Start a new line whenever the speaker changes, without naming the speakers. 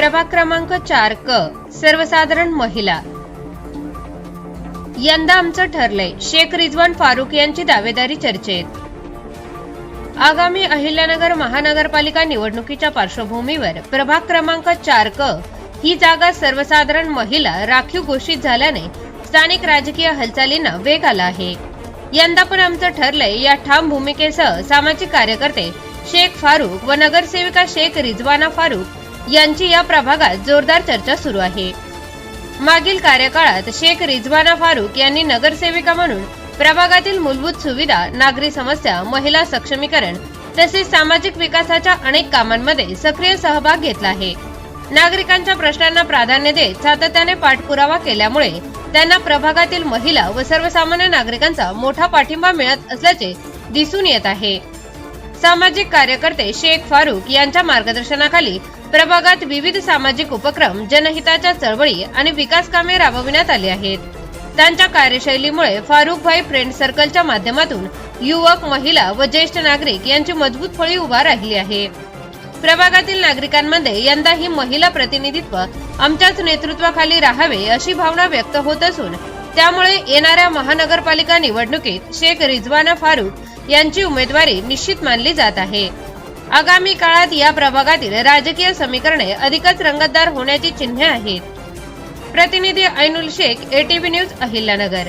प्रभाग क्रमांक चार क सर्वसाधारण महिला. यंदा आमचं ठरलंय शेख रिजवान फारुक यांची दावेदारी चर्चेत. आगामी अहिल्यानगर महानगरपालिका निवडणुकीच्या पार्श्वभूमीवर प्रभाग क्रमांक चार क ही जागा सर्वसाधारण महिला राखीव घोषित झाल्याने स्थानिक राजकीय हालचालींना वेग आला आहे. यंदा पण आमचं ठरलंय या ठाम भूमिकेसह सामाजिक कार्यकर्ते शेख फारुक व नगरसेविका शेख रिजवाना फारुक यांची या प्रभागात जोरदार चर्चा सुरू आहे. मागील कार्यकाळात शेख रिजवाना फारुक यांनी नगरसेविका म्हणून प्रभागातील मूलभूत सुविधा नागरी समस्या महिला सक्षमीकरण तसेच सामाजिक विकासाच्या अनेक कामांमध्ये सक्रिय सहभाग घेतला आहे. नागरिकांच्या प्रश्नांना प्राधान्य देत सातत्याने पाठपुरावा केल्यामुळे त्यांना प्रभागातील महिला व सर्वसामान्य नागरिकांचा मोठा पाठिंबा मिळत असल्याचे दिसून येत आहे. सामाजिक कार्यकर्ते शेख फारुक यांच्या मार्गदर्शनाखाली प्रभागात विविध सामाजिक उपक्रम जनहिताच्या चळवळी आणि विकास कामे राबविण्यात आली आहेत. त्यांच्या कार्यशैलीमुळे फारुक भाई फ्रेंड सर्कलच्या माध्यमातून युवक महिला व ज्येष्ठ नागरिक यांची मजबूत फळी उभा राहिली आहे. प्रभागातील नागरिकांमध्ये यंदा ही महिला प्रतिनिधित्व आमच्याच नेतृत्वाखाली राहावे अशी भावना व्यक्त होत असून त्यामुळे येणाऱ्या महानगरपालिका निवडणुकीत शेख रिजवाना फारुक यांची उमेदवारी निश्चित मानली जात आहे. आगामी काळात या प्रभागातील राजकीय समीकरणे अधिकच रंगतदार होण्याची चिन्हे आहेत. प्रतिनिधी Ainul Shaikh ATV news Ahilyanagar.